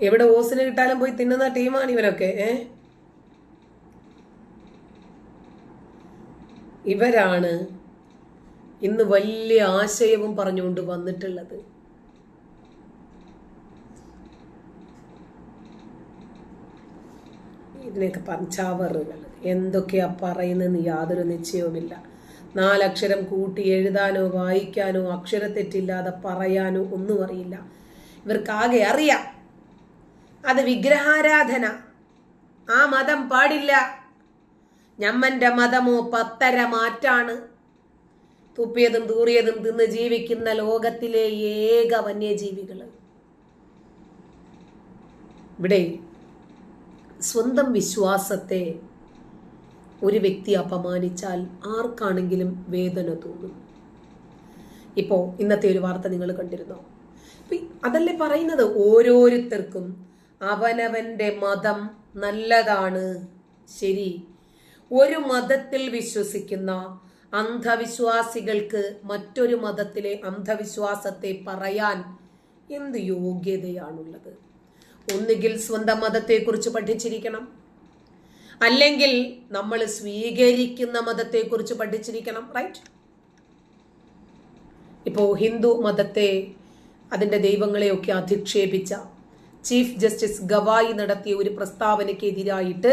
എവിടെ ഓസിന് കിട്ടാലും പോയി തിന്നുന്ന ടീമാണ് ഇവരൊക്കെ ഏ? ഇവരാണ് ഇന്ന് വലിയ ആശയവും പറഞ്ഞുകൊണ്ട് വന്നിട്ടുള്ളത്. ഇതിനൊക്കെ പഞ്ചാവറുകൾ. എന്തൊക്കെയാ പറയുന്നതെന്ന് യാതൊരു നിശ്ചയവുമില്ല. നാലക്ഷരം കൂട്ടി എഴുതാനോ വായിക്കാനോ അക്ഷരത്തെറ്റില്ലാതെ പറയാനോ ഒന്നും അറിയില്ല. ഇവർക്കാകെ അറിയാം. അത് വിഗ്രഹാരാധന. ആ മതം പാടില്ല. ഞമ്മന്റെ മതമോ പത്തര മാറ്റാണ്. തുപ്പിയതും തൂറിയതും തിന്ന് ജീവിക്കുന്ന ലോകത്തിലെ ഏക വന്യജീവികൾ. ഇവിടെ സ്വന്തം വിശ്വാസത്തെ ഒരു വ്യക്തി അപമാനിച്ചാൽ ആർക്കാണെങ്കിലും വേദന തോന്നും. ഇപ്പോൾ ഇന്നത്തെ ഒരു വാർത്ത നിങ്ങൾ കണ്ടിരുന്നോ? അതല്ലേ പറയുന്നത് ഓരോരുത്തർക്കും അവനവന്റെ മതം നല്ലതാണ്. ശരി. ഒരു മതത്തിൽ വിശ്വസിക്കുന്ന അന്ധവിശ്വാസികൾക്ക് മറ്റൊരു മതത്തിലെ അന്ധവിശ്വാസത്തെ പറയാൻ എന്ത് യോഗ്യതയാണുള്ളത്? ഒന്നുകിൽ സ്വന്തം മതത്തെക്കുറിച്ച് പഠിച്ചിരിക്കണം. അല്ലെങ്കിൽ നമ്മൾ സ്വീകരിക്കുന്ന മതത്തെക്കുറിച്ച് പഠിച്ചിരിക്കണം റൈറ്റ് ഇപ്പോൾ ഹിന്ദു മതത്തെ അതിന്റെ ദൈവങ്ങളെയൊക്കെ അധിക്ഷേപിച്ച ചീഫ് ജസ്റ്റിസ് ഗവായി നടത്തിയ ഒരു പ്രസ്താവനയ്ക്കെതിരായിട്ട്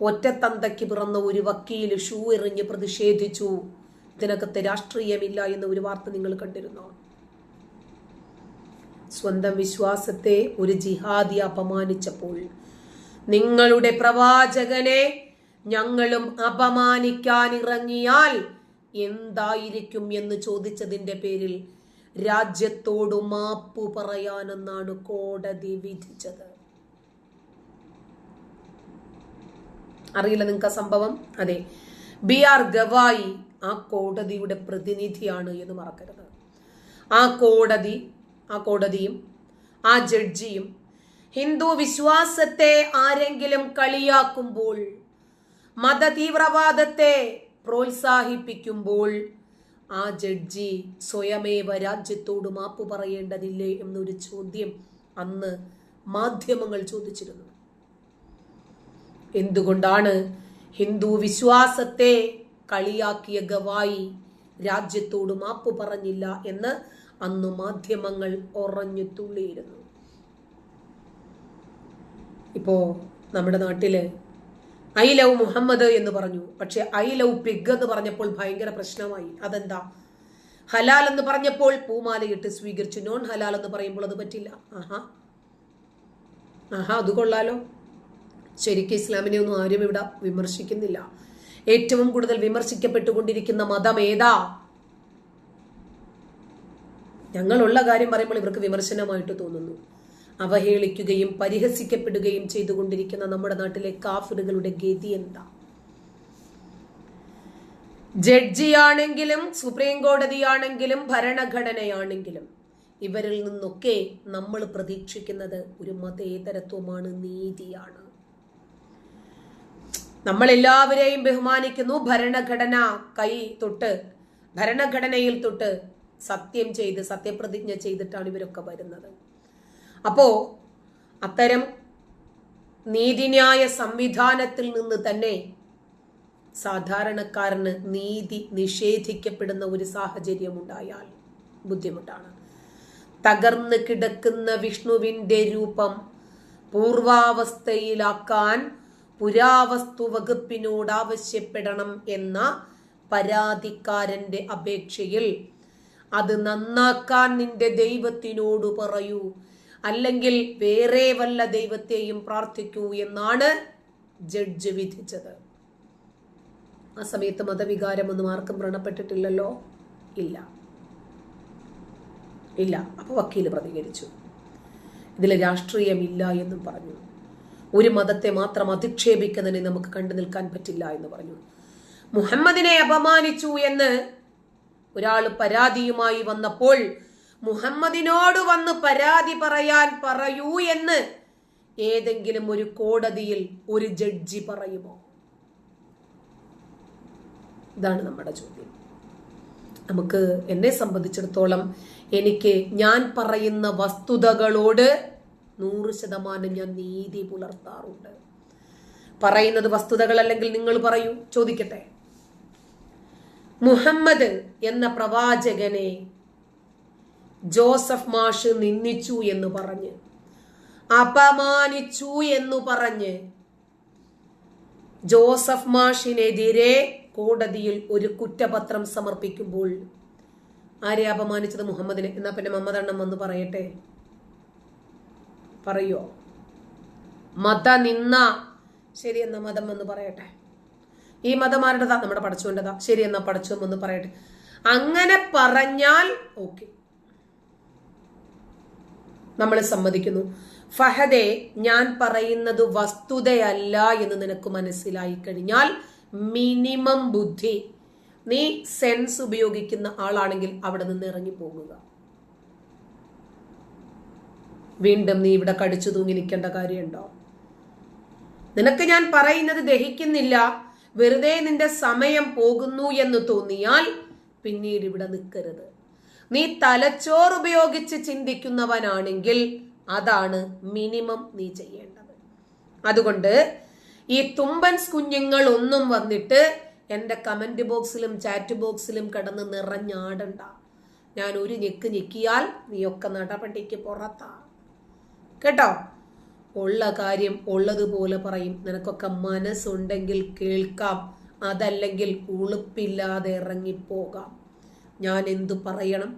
ഒറ്റത്തന്തയ്ക്ക് പിറന്ന ഒരു വക്കീൽ ഷൂ എറിഞ്ഞ് പ്രതിഷേധിച്ചു. ഇതിനകത്ത് രാഷ്ട്രീയമില്ല എന്ന ഒരു വാർത്ത നിങ്ങൾ കണ്ടിരുന്നോ? സ്വന്തം വിശ്വാസത്തെ ഒരു ജിഹാദി അപമാനിച്ചപ്പോൾ നിങ്ങളുടെ പ്രവാചകനെ ഞങ്ങളും അപമാനിക്കാൻ ഇറങ്ങിയാൽ എന്തായിരിക്കും എന്ന് ചോദിച്ചതിന്റെ പേരിൽ രാജ്യത്തോട് മാപ്പ് പറയാനെന്നാണ് കോടതി വിധിച്ചത്. അറിയില്ല നിങ്ങൾക്ക് സംഭവം? അതെ. ബി ആർ ഗവായി ആ കോടതിയുടെ പ്രതിനിധിയാണ് എന്ന് മറക്കരുത്. ആ കോടതി ആ കോടതിയും ആ ജഡ്ജിയും ഹിന്ദു വിശ്വാസത്തെ ആരെങ്കിലും കളിയാക്കുമ്പോൾ മതതീവ്രവാദത്തെ പ്രോത്സാഹിപ്പിക്കുമ്പോൾ ആ ജഡ്ജി സ്വയമേവ രാജ്യത്തോട് മാപ്പ് പറയേണ്ടതില്ലേ എന്നൊരു ചോദ്യം അന്ന് മാധ്യമങ്ങൾ ചോദിച്ചിരുന്നു. എന്തുകൊണ്ടാണ് ഹിന്ദു വിശ്വാസത്തെ കളിയാക്കിയ ഗവായി രാജ്യത്തോട് മാപ്പ് പറഞ്ഞില്ല എന്ന് അന്ന് മാധ്യമങ്ങൾ ഉറഞ്ഞു തുള്ളിയിരുന്നു? ഇപ്പോ നമ്മുടെ നാട്ടിൽ ഐ ലവ് മുഹമ്മദ് എന്ന് പറഞ്ഞു. പക്ഷെ ഐ ലവ് പിഗ് എന്ന് പറഞ്ഞപ്പോൾ ഭയങ്കര പ്രശ്നമായി. അതെന്താ? ഹലാൽ എന്ന് പറഞ്ഞപ്പോൾ പൂമാലയിട്ട് സ്വീകരിച്ചു. നോൺ ഹലാൽ എന്ന് പറയുമ്പോൾ അത് പറ്റില്ല. ആഹാ. ആഹാ അത് കൊള്ളാലോ. ശരിക്കും ഇസ്ലാമിനെ ഒന്നും ആരും ഇവിടെ വിമർശിക്കുന്നില്ല. ഏറ്റവും കൂടുതൽ വിമർശിക്കപ്പെട്ടുകൊണ്ടിരിക്കുന്ന മതം ഏതാ? ഞങ്ങളുള്ള കാര്യം പറയുമ്പോൾ ഇവർക്ക് വിമർശനമായിട്ട് തോന്നുന്നു. അവഹേളിക്കുകയും പരിഹസിക്കപ്പെടുകയും ചെയ്തുകൊണ്ടിരിക്കുന്ന നമ്മുടെ നാട്ടിലെ കാഫിറുകളുടെ ഗതി എന്താ? ജഡ്ജിയാണെങ്കിലും സുപ്രീം കോടതിയാണെങ്കിലും ഭരണഘടനയാണെങ്കിലും ഇവരിൽ നിന്നൊക്കെ നമ്മൾ പ്രതീക്ഷിക്കുന്നത് ഒരു മതേതരത്വമാണ് നീതിയാണ്. നമ്മൾ എല്ലാവരെയും ബഹുമാനിക്കുന്നു. ഭരണഘടന കൈ തൊട്ട് ഭരണഘടനയിൽ തൊട്ട് സത്യം ചെയ്ത് സത്യപ്രതിജ്ഞ ചെയ്തിട്ടാണ് ഇവരൊക്കെ വരുന്നത്. അപ്പോ അത്തരം നീതിന്യായ സംവിധാനത്തിൽ നിന്ന് തന്നെ സാധാരണക്കാരന് നീതി നിഷേധിക്കപ്പെടുന്ന ഒരു സാഹചര്യം ഉണ്ടായാൽ ബുദ്ധിമുട്ടാണ്. തകർന്ന് കിടക്കുന്ന വിഷ്ണുവിന്റെ രൂപം പൂർവാവസ്ഥയിലാക്കാൻ പുരാവസ്തു വകുപ്പിനോട് ആവശ്യപ്പെടണം എന്ന പരാതിക്കാരന്റെ അപേക്ഷയിൽ അത് നന്നാക്കാൻ നിന്റെ ദൈവത്തിനോട് പറയൂ. അല്ലെങ്കിൽ വേറെ വല്ല ദൈവത്തെയും പ്രാർത്ഥിക്കൂ എന്നാണ് ജഡ്ജ് വിധിച്ചത്. ആ സമയത്ത് മതവികാരമൊന്നും ആർക്കും വ്രണപ്പെട്ടിട്ടില്ലല്ലോ? ഇല്ല. ഇല്ല. അപ്പൊ വക്കീൽ പ്രതികരിച്ചു. ഇതിൽ രാഷ്ട്രീയമില്ല എന്നും പറഞ്ഞു. ഒരു മതത്തെ മാത്രം അധിക്ഷേപിക്കുന്നതിനെ നമുക്ക് കണ്ടു നിൽക്കാൻ പറ്റില്ല എന്ന് പറഞ്ഞു. മുഹമ്മദിനെ അപമാനിച്ചു എന്ന് ഒരാൾ പരാതിയുമായി വന്നപ്പോൾ മുഹമ്മദിനോട് വന്ന് പരാതി പറയാൻ പറയൂ എന്ന് ഏതെങ്കിലും ഒരു കോടതിയിൽ ഒരു ജഡ്ജി പറയുമോ? ഇതാണ് നമ്മുടെ ചോദ്യം. നമുക്ക് എന്നെ സംബന്ധിച്ചിടത്തോളം എനിക്ക് ഞാൻ പറയുന്ന വസ്തുതകളോട് നൂറ് ശതമാനം ഞാൻ നീതി പുലർത്താറുണ്ട്. പറയുന്നത് വസ്തുതകൾ അല്ലെങ്കിൽ നിങ്ങൾ പറയൂ ചോദിക്കട്ടെ. മുഹമ്മദ് എന്ന പ്രവാചകനെ ജോസഫ് മാഷ് നിന്ദിച്ചു എന്ന് പറഞ്ഞ്. അപമാനിച്ചു എന്ന് പറഞ്ഞ്. ജോസഫ് മാഷിനെതിരെ കോടതിയിൽ ഒരു കുറ്റപത്രം സമർപ്പിക്കുമ്പോൾ ആരെ അപമാനിച്ചത് മുഹമ്മദിനെ? എന്നാ പിന്നെ മുഹമ്മദ് അണ്ണം വന്ന് പറയട്ടെ. പറയോ? മത നിന്ന ശരി എന്ന മതം എന്ന് പറയട്ടെ. ഈ മതം ആരുടേതാ? നമ്മുടെ പഠിച്ചുകൊണ്ടതാ ശരി എന്നാ പഠിച്ചു എന്ന് പറയട്ടെ. അങ്ങനെ പറഞ്ഞാൽ ഓക്കെ. നമ്മൾ സമ്മതിക്കുന്നു. ഫഹദെ ഞാൻ പറയുന്നത് വസ്തുതയല്ല എന്ന് നിനക്ക് മനസ്സിലായി കഴിഞ്ഞാൽ മിനിമം ബുദ്ധി. നീ സെൻസ് ഉപയോഗിക്കുന്ന ആളാണെങ്കിൽ അവിടെ നിന്ന് ഇറങ്ങി പോകുക. വീണ്ടും നീ ഇവിടെ കടിച്ചു തൂങ്ങി നിൽക്കേണ്ട കാര്യമുണ്ടോ? നിനക്ക് ഞാൻ പറയുന്നത് ദഹിക്കുന്നില്ല. വെറുതെ നിന്റെ സമയം പോകുന്നു എന്ന് തോന്നിയാൽ പിന്നീട് ഇവിടെ നിൽക്കരുത്. നീ തലച്ചോർ ഉപയോഗിച്ച് ചിന്തിക്കുന്നവനാണെങ്കിൽ അതാണ് മിനിമം നീ ചെയ്യേണ്ടത്. അതുകൊണ്ട് ഈ തുമ്പൻസ് കുഞ്ഞുങ്ങൾ ഒന്നും വന്നിട്ട് എന്റെ കമന്റ് ബോക്സിലും ചാറ്റ് ബോക്സിലും കിടന്ന് നിറഞ്ഞാടണ്ട. ഞാൻ ഒരു ഞെക്ക് ഞെക്കിയാൽ നീയൊക്കെ നടപടിക്ക് പുറത്താ. കേട്ടോ? ഉള്ള കാര്യം ഉള്ളതുപോലെ പറയും. നിനക്കൊക്കെ മനസ്സുണ്ടെങ്കിൽ കേൾക്കാം. അതല്ലെങ്കിൽ ഉളുപ്പില്ലാതെ ഇറങ്ങിപ്പോകാം. ഞാൻ എന്തു പറയണം?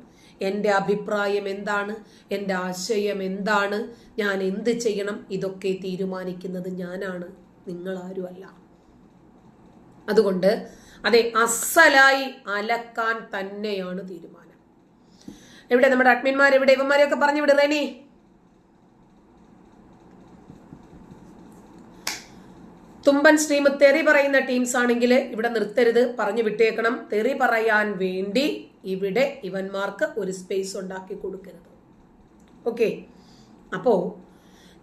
എന്റെ അഭിപ്രായം എന്താണ്? എന്റെ ആശയം എന്താണ്? ഞാൻ എന്ത് ചെയ്യണം? ഇതൊക്കെ തീരുമാനിക്കുന്നത് ഞാനാണ്. നിങ്ങളാരുമല്ല. അതുകൊണ്ട് അതെ അസലായി അലക്കാൻ തന്നെയാണ് തീരുമാനം. എവിടെ നമ്മുടെ അഡ്മിന്മാർ എവിടെ ഇവന്മാരെയൊക്കെ പറഞ്ഞു വിട് റെനി? തുമ്പൻ സ്ട്രീം തെറി പറയുന്ന ടീംസ് ആണെങ്കിൽ ഇവിടെ നിർത്തരുത്. പറഞ്ഞു വിട്ടേക്കണം. തെറി പറയാൻ വേണ്ടി ഇവിടെ ഇവന്മാർക്ക് ഒരു സ്പേസ് ഉണ്ടാക്കി കൊടുക്കരുത്. ഓക്കെ അപ്പോ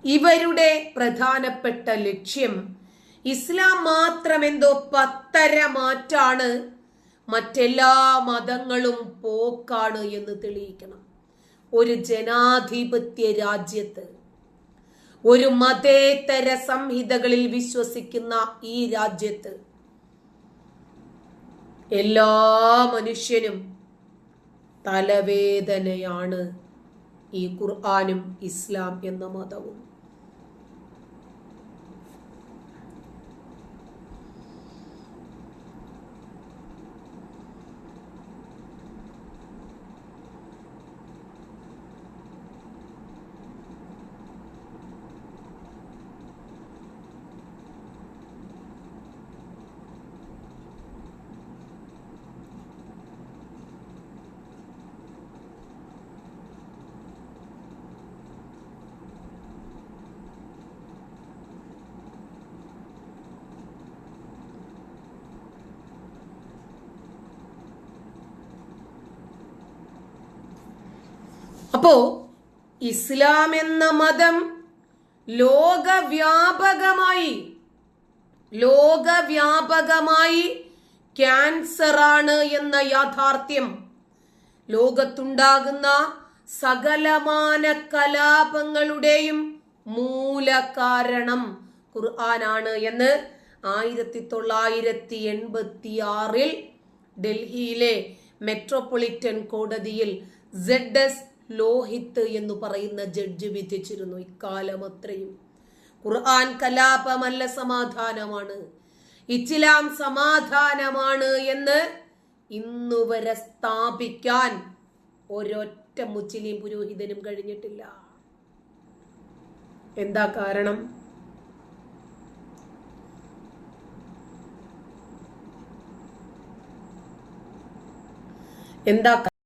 ഇവരുടെ പ്രധാനപ്പെട്ട ലക്ഷ്യം ഇസ്ലാം മാത്രം എന്തോ പത്തര മാറ്റാണ്. മറ്റെല്ലാ മതങ്ങളും പോക്കാണ് എന്ന് തെളിയിക്കണം. ഒരു ജനാധിപത്യ രാജ്യത്ത് ഒരു മതേതര സംഹിതകളിൽ വിശ്വസിക്കുന്ന ഈ രാജ്യത്ത് എല്ലാ മനുഷ്യനും തലവേദനയാണ് ഈ ഖുർആാനും ഇസ്ലാം എന്ന മതവും. അപ്പോ ഇസ്ലാം എന്ന മതം ലോകവ്യാപകമായി ലോകവ്യാപകമായി ക്യാൻസർ ആണ് എന്ന യാഥാർത്ഥ്യം. ലോകത്തുണ്ടാകുന്ന സകലമാന കലാപങ്ങളുടെയും മൂലകാരണം ഖുർആനാണ് എന്ന് ആയിരത്തി തൊള്ളായിരത്തി എൺപത്തി ആറിൽ ഡൽഹിയിലെ മെട്രോപൊളിറ്റൻ കോടതിയിൽ സെഡ് എസ് ലോഹിത്ത് എന്ന് പറയുന്ന ജഡ്ജ് വിധിച്ചിരുന്നു ഇക്കാലം അത്രയും. ഖുർആൻ കലാപമല്ല സമാധാനമാണ്. ഇസ്ലാം സമാധാനമാണ് എന്ന് ഇന്നുവരെ സ്ഥാപിക്കാൻ ഒരൊറ്റ മുസ്ലിം പുരോഹിതനും കഴിഞ്ഞിട്ടില്ല. എന്താ കാരണം? എന്താ